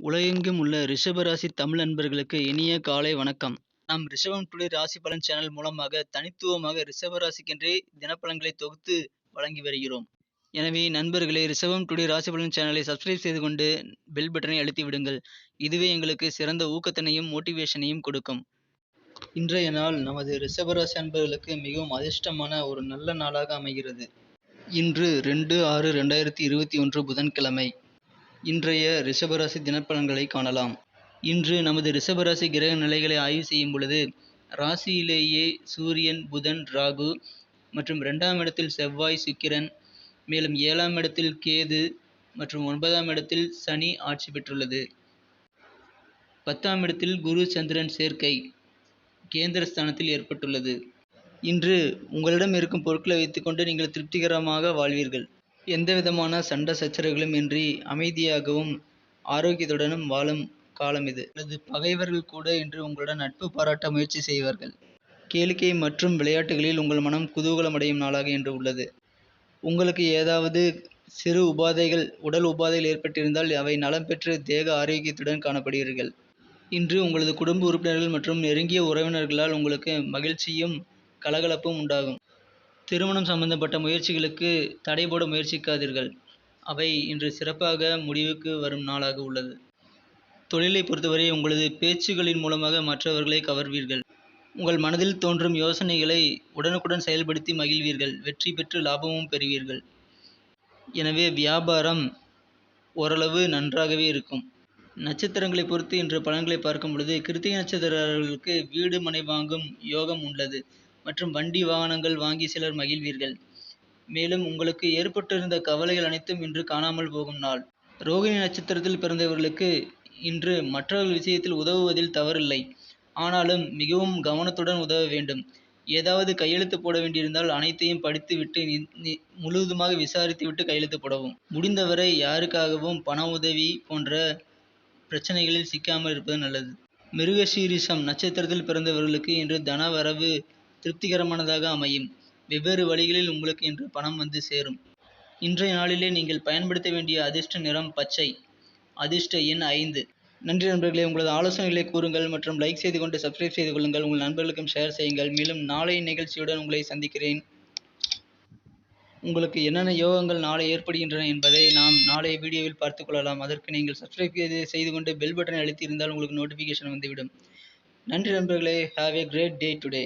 உலகெங்கும் உள்ள ரிஷபராசி தமிழ் நண்பர்களுக்கு இனிய காலை வணக்கம். நாம் ரிஷபம் டுடே ராசி பலன் சேனல் மூலமாக தனித்துவமாக ரிஷபராசிக்கென்றே தினப்பலன்களை தொகுத்து வழங்கி வருகிறோம். எனவே நண்பர்களே ரிஷபம் டுடே ராசி பலன் சேனலை சப்ஸ்கிரைப் செய்து கொண்டு பெல் பட்டனை அழுத்தி விடுங்கள். இதுவே எங்களுக்கு சிறந்த ஊக்கத்தினையும் மோட்டிவேஷனையும் கொடுக்கும். இன்றைய நாள் நமது ரிஷபராசி அன்பர்களுக்கு மிகவும் அதிர்ஷ்டமான ஒரு நல்ல நாளாக அமைகிறது. இன்று ரெண்டு ஆறு ரெண்டாயிரத்தி இருபத்தி ஒன்று புதன்கிழமை. இன்றைய ரிஷபராசி தினப்பலன்களை காணலாம். இன்று நமது ரிஷபராசி கிரக நிலைகளை ஆய்வு செய்யும் பொழுது ராசியிலேயே சூரியன் புதன் ராகு மற்றும் ரெண்டாம் இடத்தில் செவ்வாய் சுக்கிரன் மேலும் ஏழாம் இடத்தில் கேது மற்றும் ஒன்பதாம் இடத்தில் சனி ஆட்சி பெற்றுள்ளது. பத்தாம் இடத்தில் குரு சந்திரன் சேர்க்கை கேந்திர ஸ்தானத்தில் ஏற்பட்டுள்ளது. இன்று உங்களிடம் இருக்கும் பொருட்களை வைத்துக்கொண்டு நீங்கள் திருப்திகரமாக வாழ்வீர்கள். எந்தவிதமான சண்டை சச்சரவுகளும் இன்றி அமைதியாகவும் ஆரோக்கியத்துடனும் வாழும் காலம் இது. அல்லது பகைவர்கள் கூட இன்று உங்களுடன் நட்பு பாராட்ட முயற்சி செய்வார்கள். கேளிக்கை மற்றும் விளையாட்டுகளில் உங்கள் மனம் குதூகலமடையும் நாளாக இன்று உள்ளது. உங்களுக்கு ஏதாவது சிறு உபாதைகள் உடல் உபாதைகள் ஏற்பட்டிருந்தால் அவை நலம் பெற்று தேக ஆரோக்கியத்துடன் காணப்படுவீர்கள். இன்று உங்களது குடும்ப உறுப்பினர்கள் மற்றும் நெருங்கிய உறவினர்களால் உங்களுக்கு மகிழ்ச்சியும் கலகலப்பும் உண்டாகும். திருமணம் சம்பந்தப்பட்ட முயற்சிகளுக்கு தடை போட முயற்சிக்காதீர்கள். அவை இன்று சிறப்பாக முடிவுக்கு வரும் நாளாக உள்ளது. தொழிலை பொறுத்தவரை உங்களது பேச்சுகளின் மூலமாக மற்றவர்களை கவர்வீர்கள். உங்கள் மனதில் தோன்றும் யோசனைகளை உடனுக்குடன் செயல்படுத்தி மகிழ்வீர்கள். வெற்றி பெற்று லாபமும் பெறுவீர்கள். எனவே வியாபாரம் ஓரளவு நன்றாகவே இருக்கும். நட்சத்திரங்களை பொறுத்து இன்று பலன்களை பார்க்கும் பொழுது கிருத்திகை நட்சத்திரர்களுக்கு வீடு மனை வாங்கும் யோகம் உள்ளது. மற்றும் வண்டி வாகனங்கள் வாங்கி சிலர் மகிழ்வீர்கள். மேலும் உங்களுக்கு ஏற்பட்டிருந்த கவலைகள் அனைத்தும் இன்று காணாமல் போகும் நாள். ரோகிணி நட்சத்திரத்தில் பிறந்தவர்களுக்கு இன்று மற்றவர்கள் விஷயத்தில் உதவுவதில் தவறில்லை. ஆனாலும் மிகவும் கவனத்துடன் உதவ வேண்டும். ஏதாவது கையெழுத்து போட வேண்டியிருந்தால் அனைத்தையும் படித்து விட்டு முழுவதுமாக விசாரித்து விட்டு கையெழுத்து போடவும். முடிந்தவரை யாருக்காகவும் பண உதவி போன்ற பிரச்சனைகளில் சிக்காமல் இருப்பது நல்லது. மிருகசீரிஷம் நட்சத்திரத்தில் பிறந்தவர்களுக்கு இன்று தன வரவு திருப்திகரமானதாக அமையும். வெவ்வேறு வழிகளில் உங்களுக்கு இன்று பணம் வந்து சேரும். இன்றைய நாளிலே நீங்கள் பயன்படுத்த வேண்டிய அதிர்ஷ்ட நிறம் பச்சை. அதிர்ஷ்ட எண் ஐந்து. நன்றி நண்பர்களே உங்களது ஆலோசனைகளை கூறுங்கள் மற்றும் லைக் செய்து கொண்டு சப்ஸ்கிரைப் செய்து கொள்ளுங்கள். உங்கள் நண்பர்களுக்கும் ஷேர் செய்யுங்கள். மேலும் நாளை நிகழ்ச்சியுடன் உங்களை சந்திக்கிறேன். உங்களுக்கு என்னென்ன யோகங்கள் நாளை ஏற்படுகின்றன என்பதை நாம் நாளைய வீடியோவில் பார்த்து கொள்ளலாம். அதற்கு நீங்கள் சப்ஸ்கிரைப் செய்து கொண்டு பெல் பட்டனை அழுத்தி இருந்தால் உங்களுக்கு நோட்டிஃபிகேஷன் வந்துவிடும். நன்றி நண்பர்களே have a great day today